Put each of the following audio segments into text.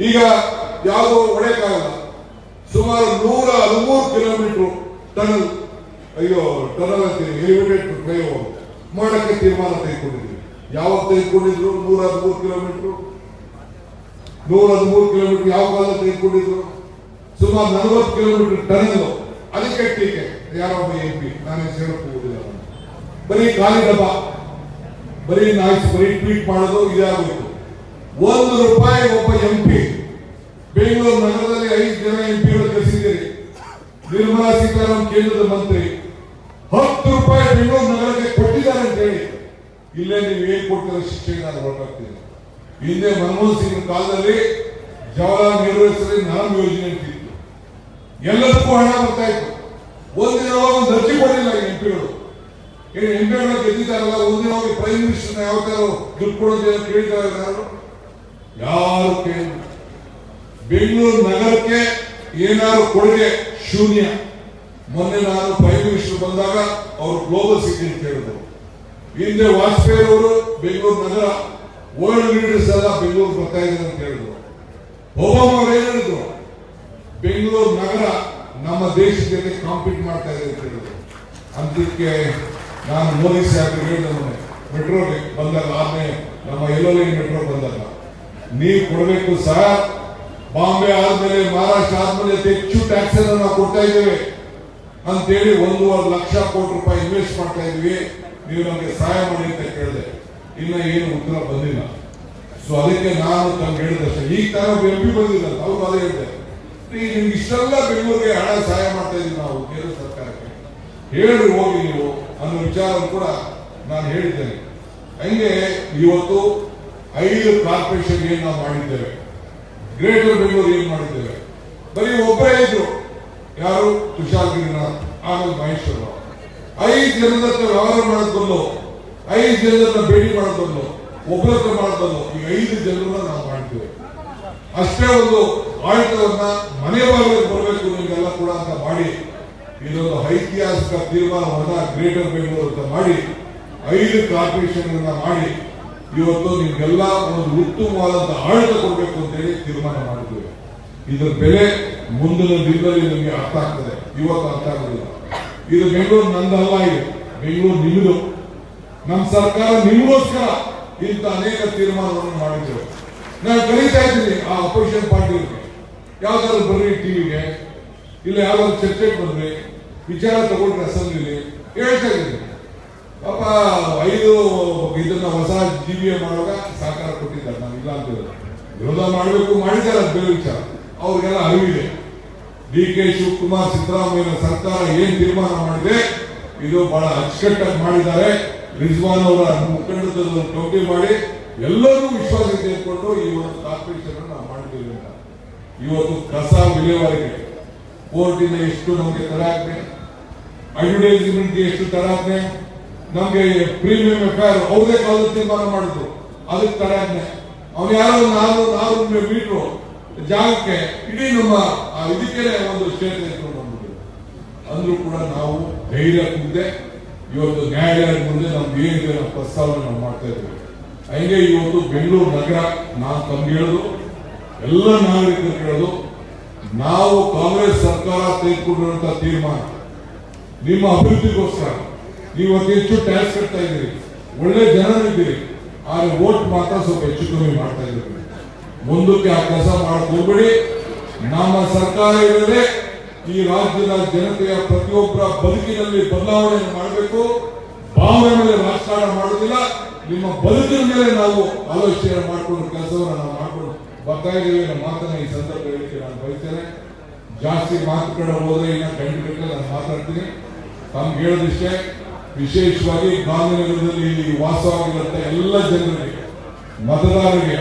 ಈಗ ಯಾವುದೋ ಒಡೆಯಕ್ಕಾಗಲ್ಲ ಸುಮಾರು ನೂರ ಹದಿಮೂರು ಕಿಲೋಮೀಟರ್ ಟನ್ ಅಯ್ಯೋ, ಟನಲ್ ಅಂತ ಎಲಿವೇಟೆಡ್ ಫ್ಲೈಓವರ್ ಮಾಡಕ್ಕೆ ತೀರ್ಮಾನ ತೆಗೆದುಕೊಂಡಿದ್ವಿ ಯಾವಾಗ ತೆಗೆದುಕೊಂಡಿದ್ರು? ನೂರ ಹದಿಮೂರು ಕಿಲೋಮೀಟರ್. ನೂರ ಹದಿಮೂರು ಕಿಲೋಮೀಟರ್ ಯಾವ ಕಾಲ ತೆಗೆದುಕೊಂಡಿದ್ರು? ಸುಮಾರು ನಲವತ್ತು ಕಿಲೋಮೀಟರ್ ಟನ್ ಅದಕ್ಕೆ ಟೀಕೆ. ಯಾರೊಬ್ಬ ಎಂ ಪಿ. ನಾನೇ ಸೇರಕ್ಕೆ ಹೋಗುದಿಲ್ಲ ಬರೀ ಖಾಲಿ ಡಬ್ಬ. ಬರೀ ನಾಯ್ಸ್, ಬರೀ ಟ್ವೀಟ್ ಮಾಡೋದು ಇದೇ ಆಗೋಯ್ತು ಒಂದು ರೂಪಾಯಿ ಒಬ್ಬ ಎಂ ಪಿ ಬೆಂಗಳೂರು ನಗರದಲ್ಲಿ ಐದು ಜನ ಎಂ ಪಿಗಳು ಕಳಿಸಿದ್ದೀರಿ ನಿರ್ಮಲಾ ಸೀತಾರಾಮನ್ ಕೇಂದ್ರದ ಮಂತ್ರಿ. ಹತ್ತು ರೂಪಾಯಿ ಬೆಂಗಳೂರು ನಗರಕ್ಕೆ ಕೊಟ್ಟಿದ್ದಾರೆ ಅಂತ ಹೇಳಿ. ಇಲ್ಲೇ ನೀವು ಏನ್ ಕೊಟ್ಟಿರೋ ಶಿಕ್ಷೆಗೆ ನಾನು ಹೊರಟಾಗ್ತೀನಿ. ಹಿಂದೆ ಮನಮೋಹನ್ ಸಿಂಗ್ ಕಾಲದಲ್ಲಿ ಜವಾಹರ್ಲಾಲ್ ನೆಹರು ಹೆಸರಲ್ಲಿ ನಾಮ್ ಯೋಜನೆ ಅಂತಿತ್ತು ಎಲ್ಲದಕ್ಕೂ ಹಣ ಬರ್ತಾ ಇತ್ತು. ಒಂದಿನ ಒಂದು ಅರ್ಜಿ ಕೊಡಲಿಲ್ಲ ಎಂ ಪಿಗಳು ಏನು ಎಂ ಪಿಗಳನ್ನ ಗೆದ್ದಿದ್ದಾರಲ್ಲ ಒಂದಿನ ಹೋಗಿ ಪ್ರೈಮ್ ಮಿನಿಸ್ಟರ್ನ ಯಾವ ತರ ದುಡ್ಡು ಕೊಡೋದಿಲ್ಲ ಕೇಳಿದ್ದಾರೆ ಯಾರು ಬೆಂಗಳೂರು ನಗರಕ್ಕೆ ಏನಾದ್ರು ಕೊಡುಗೆ ಶೂನ್ಯ. ಮೊನ್ನೆ ನಾನು ಪ್ರೈಮ್ ಮಿನಿಸ್ಟರ್ ಬಂದಾಗ ಅವರು ಗ್ಲೋಬಲ್ ಸಿಟಿ ಅಂತ ಹೇಳಿದ್ರು. ಹಿಂದೆ ವಾಜಪೇಯಿ ಅವರು ಬೆಂಗಳೂರು ನಗರ ವರ್ಲ್ಡ್ ಲೀಡರ್ಸ್ ಎಲ್ಲ ಬೆಂಗಳೂರು ಬರ್ತಾ ಇದ್ದಾರೆ ಅಂತ ಹೇಳಿದ್ರು. ಒಬಾಮ ಅವರು ಏನ್ ಹೇಳಿದ್ರು? ಬೆಂಗಳೂರು ನಗರ ನಮ್ಮ ದೇಶದ ಜೊತೆ ಕಾಂಪೀಟ್ ಮಾಡ್ತಾ ಇದೆ ಅಂತ ಹೇಳಿದ್ರು. ಅದಕ್ಕೆ ನಾನು ಮೋದಿ ಸಾಹೇಬ್ ಹೇಳಿದ ಮೆಟ್ರೋ ಮೆಟ್ರೋಗೆ ಬಂದಾಗ ಆದ್ಮೇಲೆ ನಮ್ಮ ಎಲ್ಲೋ ಮೆಟ್ರೋ ಬಂದಾಗ. ನೀವು ಕೊಡಬೇಕು ಸರ್. ಬಾಂಬೆ ಆದ್ಮೇಲೆ, ಮಹಾರಾಷ್ಟ್ರ ಆದ್ಮೇಲೆ ಹೆಚ್ಚು ಟ್ಯಾಕ್ಸ್ ನಾವು ಕೊಡ್ತಾ ಇದ್ದೇವೆ. ಅಂತೇಳಿ ಒಂದೂವರೆ ಲಕ್ಷ ಕೋಟಿ ರೂಪಾಯಿ ಇನ್ವೆಸ್ಟ್ ಮಾಡ್ತಾ ಇದೀವಿ ನೀವು ನಮಗೆ ಸಹಾಯ ಮಾಡಿ ಅಂತ ಕೇಳಿದೆ. ಇಲ್ಲ, ಏನು ಉತ್ತರ ಬಂದಿಲ್ಲ. ಸೊ ಅದಕ್ಕೆ ನಾನು ತಮ್ಗೆ ಹೇಳಿದಷ್ಟೇ ಈಗ ತರ ಎಂ ಪಿ ಬಂದಿಲ್ಲ ಅವ್ರು ಅದೇ ಹೇಳಿದೆ ಈಗ ನಿಮ್ಗೆ ಇಷ್ಟೆಲ್ಲ ಬೆಂಗಳೂರಿಗೆ ಹಣ ಸಹಾಯ ಮಾಡ್ತಾ ಇದೀವಿ ನಾವು ಕೇಂದ್ರ ಸರ್ಕಾರಕ್ಕೆ. ಹೇಳಿ ಹೋಗಿ ನೀವು ಅನ್ನೋ ವಿಚಾರ ಕೂಡ ನಾನು ಹೇಳಿದ್ದೇನೆ. ಹಂಗೆ ಇವತ್ತು ಐದು ಕಾರ್ಪೊರೇಷನ್ ಏನ್ ನಾವು ಮಾಡಿದ್ದೇವೆ? ಗ್ರೇಟರ್ ಬೆಂಗಳೂರು ಏನ್ ಮಾಡಿದ್ದೇವೆ? ಬರೀ ಒಬ್ಬರೇ ಇದ್ರು. ಯಾರು? ತುಷಾರ್ ಗಿರಿನಾಥ್ ಆಮೇಲೆ ಮಹೇಶ್ವರ ಐದು ಜನದ ವ್ಯವಹಾರ ಮಾಡೋದ್ ಬಂದು ಐದು ಹತ್ರ ಭೇಟಿ ಮಾಡೋದ್ ಬಂದು ಒಬ್ಬರ ಹತ್ರ ಈ ಐದು ಜನರನ್ನ ನಾವು ಮಾಡ್ತೇವೆ ಅಷ್ಟೇ ಒಂದು ಆಡಳಿತವನ್ನ ಮನೆ ಬಾಗಿಲಿಗೆ ಬರಬೇಕು ನಿಮಗೆಲ್ಲ ಕೂಡ ಅಂತ ಮಾಡಿ, ಇದೊಂದು ಐತಿಹಾಸಿಕ ತೀರ್ಮಾನವನ್ನ ಗ್ರೇಟರ್ ಬೆಂಗಳೂರು ಅಂತ ಮಾಡಿ, ಐದು ಕಾರ್ಪೊರೇಷನ್ ಮಾಡಿ ಇವತ್ತು ನಿಮ್ಗೆಲ್ಲ ಒಂದು ಉತ್ತಮವಾದಂತ ಆಡಳಿತ ಕೊಡಬೇಕು ಅಂತ ಹೇಳಿ ತೀರ್ಮಾನ ಮಾಡಿದ್ದೇವೆ ಇದರ ಬೆಲೆ ಮುಂದಿನ ದಿನದಲ್ಲಿ ನಿಮಗೆ ಅರ್ಥ ಆಗ್ತದೆ. ಇವತ್ತು ಅರ್ಥ ಆಗುದಿಲ್ಲ. ಇದು ಬೆಂಗಳೂರು ನಂದಲ್ಲ ಇದು. ಬೆಂಗಳೂರು ನಿಮ್ಮದು ನಮ್ಮ ಸರ್ಕಾರ ನಿಮಗೋಸ್ಕರ ಇಂಥ ಅನೇಕ ತೀರ್ಮಾನಗಳನ್ನು ಮಾಡಿದ್ದೇವೆ ನಾನು ಕರೀತಾ ಇದ್ದೀನಿ ಆ ಅಪೋಸಿಷನ್ ಪಾರ್ಟಿಗಳಿಗೆ. ಯಾವ್ದಾದ್ರು ಬರ್ರಿ ಟಿವಿಗೆ, ಇಲ್ಲ ಯಾವ್ದಾದ್ರು ಚರ್ಚೆಗೆ ಬಂದ್ರಿ, ವಿಚಾರ ತಗೊಂಡ್ರೆ ಅಸೆಂಬ್ಲಿಲಿ, ಹೇಳ್ತಾ ಇದ್ದೀನಿ. ಪಾಪ ಐದು ಇದನ್ನ ಹೊಸ ಜೀವಿಯ ಮಾಡುವಾಗ ಸಹಕಾರ ಕೊಟ್ಟಿದ್ದಾರೆ, ನಾವು ಇಲ್ಲ ಅಂತ. ವಿರೋಧ ಮಾಡಬೇಕು ಮಾಡಿದ್ದಾರೆ ಅದು ಬೇರೆ ವಿಚಾರ. ಅವ್ರಿಗೆಲ್ಲ ಅರಿವಿದೆ. ಡಿ ಕೆ ಶಿವಕುಮಾರ್ ಸಿದ್ದರಾಮಯ್ಯ ಸರ್ಕಾರ ಏನ್ ತೀರ್ಮಾನ ಮಾಡಿದೆ, ಇದು ಬಹಳ ಅಚ್ಚುಕಟ್ಟಾಗಿ ಮಾಡಿದ್ದಾರೆ. ರಿಜ್ವಾನ್ ಅವರ ಮುಖಂಡದಲ್ಲಿ ಟೋಪಿ ಮಾಡಿ ಎಲ್ಲರೂ ವಿಶ್ವಾಸ ತೆಗೆದುಕೊಂಡು ಈ ಒಂದು ಕಾರ್ಪೊರೇಷನ್ ನಾವು ಮಾಡಿದ್ದೇವೆ ಅಂತ. ಇವತ್ತು ಕಸ ವಿಲೇವಾರಿಗೆ ಕೋರ್ಟಿಂದ ಎಷ್ಟು ನಮಗೆ ತರಾಜ್ಞೆ ಅಡ್ವರ್ಟೈಸ್ಮೆಂಟ್ಗೆ ಎಷ್ಟು ತರಾಜ್ಞೆ ನಮ್ಗೆ ಪ್ರೀಮಿಯಂ ಎಫ್ಐಆರ್ ಅವ್ರದೇ ಕಾಲದ ತೀರ್ಮಾನ ಮಾಡಿದ್ರು. ಅದಕ್ಕೆ ತಡೆ ಅವ್ನು ಯಾರು ನಾಲ್ಕು ನಾಲ್ಕು ಮೀಟ್ರು ಜಾಗಕ್ಕೆ ಇಡೀ ನಮ್ಮ ಇದಕ್ಕೆ ಒಂದು ಸ್ಟೇಟ್ ಇಟ್ಕೊಂಡು ಬಂದ್ಬಿಟ್ಟು ಅಂದ್ರೂ ಕೂಡ ನಾವು ಧೈರ್ಯ ಮುಂದೆ ಇವತ್ತು ನ್ಯಾಯಾಲಯದ ಮುಂದೆ ನಮ್ಗೆ ಏನಿದೆ ನಮ್ಮ ಪ್ರಸ್ತಾವನೆ ನಾವು ಮಾಡ್ತಾ ಇದ್ವಿ. ಹಂಗೆ ಇವತ್ತು ಬೆಂಗಳೂರು ನಗರ ನಾನು ತಮ್ಗೆ ಹೇಳೋದು, ಎಲ್ಲ ನಾಗರಿಕರು ಹೇಳೋದು ನಾವು ಕಾಂಗ್ರೆಸ್ ಸರ್ಕಾರ ತೆಗೆದುಕೊಂಡಿರುವಂತಹ ತೀರ್ಮಾನ, ನಿಮ್ಮ ಅಭಿವೃದ್ಧಿಗೋಸ್ಕರ. ಎಷ್ಟು ಹೆಚ್ಚು ಟ್ಯಾಕ್ಸ್ ಕಟ್ತಾ ಇದ್ದೀರಿ? ಒಳ್ಳೆ ಜನರಿದ್ದೀರಿ ಆದ್ರೆ ಓಟ್ ಮಾತ್ರ ಸ್ವಲ್ಪ ಹೆಚ್ಚು ಕಮ್ಮಿ ಮಾಡ್ತಾ ಇದ್ದೀರಿ. ಮುಂದಕ್ಕೆ ಆ ಕೆಲಸ ಮಾಡಕ್ ನಮ್ಮ ಸರ್ಕಾರ ಇಲ್ಲದೆ ಈ ರಾಜ್ಯದ ಜನತೆಯ ಪ್ರತಿಯೊಬ್ಬರ ಬದುಕಿನಲ್ಲಿ ಬದಲಾವಣೆ ಮಾಡಬೇಕು. ಭಾವನೆ ಮೇಲೆ ರಾಜಕಾರಣ ಮಾಡೋದಿಲ್ಲ. ನಿಮ್ಮ ಬದುಕಿನ ಮೇಲೆ ನಾವು ಆಲೋಚನೆ ಮಾಡಿಕೊಂಡು ಕೆಲಸವನ್ನು ನಾವು ಮಾಡಿಕೊಂಡು ಬರ್ತಾ ಇದ್ದೀವಿ ನಮ್ಮ ಮಾತನ್ನ ಈ ಸಂದರ್ಭದಲ್ಲಿ ನಾನು ಬಯಸ್ತೇನೆ. ಜಾಸ್ತಿ ಮಾತು ಕಡೆ ಹೋದ್ರೆ ಇನ್ನ ಖಂಡಿತ ನಾನು ಮಾತಾಡ್ತೀನಿ. ತಮ್ಗೆ ಹೇಳೋದಿಷ್ಟೇ. ವಿಶೇಷವಾಗಿ ಗಾಂಧಿನಗರದಲ್ಲಿ ಇಲ್ಲಿ ವಾಸವಾಗಿರುವಂತ ಎಲ್ಲ ಜನರಿಗೆ, ಮತದಾರರಿಗೆ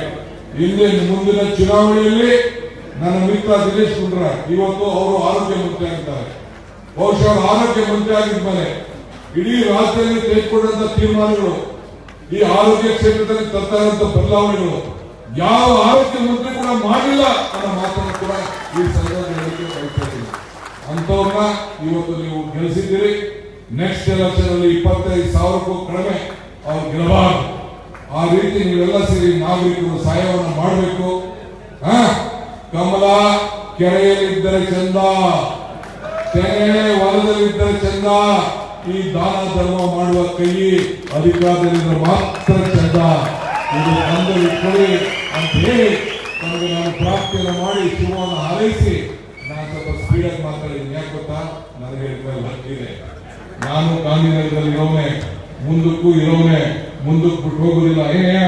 ಇಲ್ಲಿ ಮುಂದಿನ ಚುನಾವಣೆಯಲ್ಲಿ ನನ್ನ ಮಿತ್ರ ದಿನೇಶ್ ಗುಂಡ್ರಾಯ್ ಇವತ್ತು ಅವರು ಆರೋಗ್ಯ ಮಂತ್ರಿ ಆಗಿದ್ದಾರೆ. ಬಹುಶಃ ಆರೋಗ್ಯ ಮಂತ್ರಿ ಆಗಿದ್ಮೇಲೆ ಇಡೀ ರಾಜ್ಯದಲ್ಲಿ ತೆಗೆದುಕೊಂಡಂತ ತೀರ್ಮಾನಗಳು, ಈ ಆರೋಗ್ಯ ಕ್ಷೇತ್ರದಲ್ಲಿ ತರ್ತಾ ಬದಲಾವಣೆಗಳು, ಯಾವ ಆರೋಗ್ಯ ಮಂತ್ರಿ ಕೂಡ ಮಾಡಿಲ್ಲ ಅನ್ನೋ ಮಾತನ್ನು ಕೂಡ ಈ ಸಂದರ್ಭದಲ್ಲಿ ಅಂತವ್ರನ್ನ ಇವತ್ತು ನೀವು ಗೆಲ್ಲಿಸಿದ್ದೀರಿ. ನೆಕ್ಸ್ಟ್ ಎಲೆಕ್ಷನ್ ಅಲ್ಲಿ ಇಪ್ಪತ್ತೈದು ಸಾವಿರಕ್ಕೂ ಕಡಿಮೆ ಅವ್ರು ಗೆಲ್ಲಬಾರದು. ಆ ರೀತಿ ನೀವೆಲ್ಲ ಸೇರಿ ನಾಗರಿಕರು ಸಹಾಯವನ್ನು ಮಾಡಬೇಕು. ಕಮಲ ಕೆರೆಯಲ್ಲಿದ್ದರೆ ಚಂದ. ತೆನೆ ಹೊಲದಲ್ಲಿದ್ದರೆ ಚಂದ. ಈ ದಾನ ಧರ್ಮ ಮಾಡುವ ಕೈ ಅಧಿಕಾರದಲ್ಲಿದ್ದರೆ ಮಾತ್ರ ಚಂದ. ಇದು ಬಂದು ಕೊಡಿ ಅಂತ ಹೇಳಿ ನಮಗೆ ನಾನು ಪ್ರಾರ್ಥನೆ ಮಾಡಿ ಶಿವವನ್ನು ಹಾರೈಸಿ ನಾನು ಸ್ವಲ್ಪ ಸ್ಪೀಡಾಗಿ ಮಾತಾಡಿದ್ದೀನಿ ಯಾಕೆ ಗೊತ್ತಾ? ನನಗೆ ಹಕ್ಕಿದೆ. ನಾನು ಗಾಂಧಿನಗರದಲ್ಲಿ ಇರೋನೆ ಮುಂದಕ್ಕೂ ಇರೋನೆ, ಮುಂದಕ್ಕೆ ಬಿಟ್ಟು ಹೋಗುದಿಲ್ಲ ಏನೇ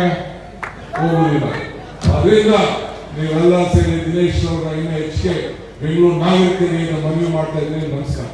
ಹೋಗುದಿಲ್ಲ. ಅದರಿಂದ ನೀವೆಲ್ಲ ಸೇರಿ ದಿನೇಶ್ ಅವರ ಇನ್ನೂ ಹೆಚ್ಚಿಗೆ ಬೆಂಗಳೂರು ನಾಗರಿಕರಿಗೆ ಮನವಿ ಮಾಡ್ತಾ ಇದ್ದೀನಿ. ನಮಸ್ಕಾರ.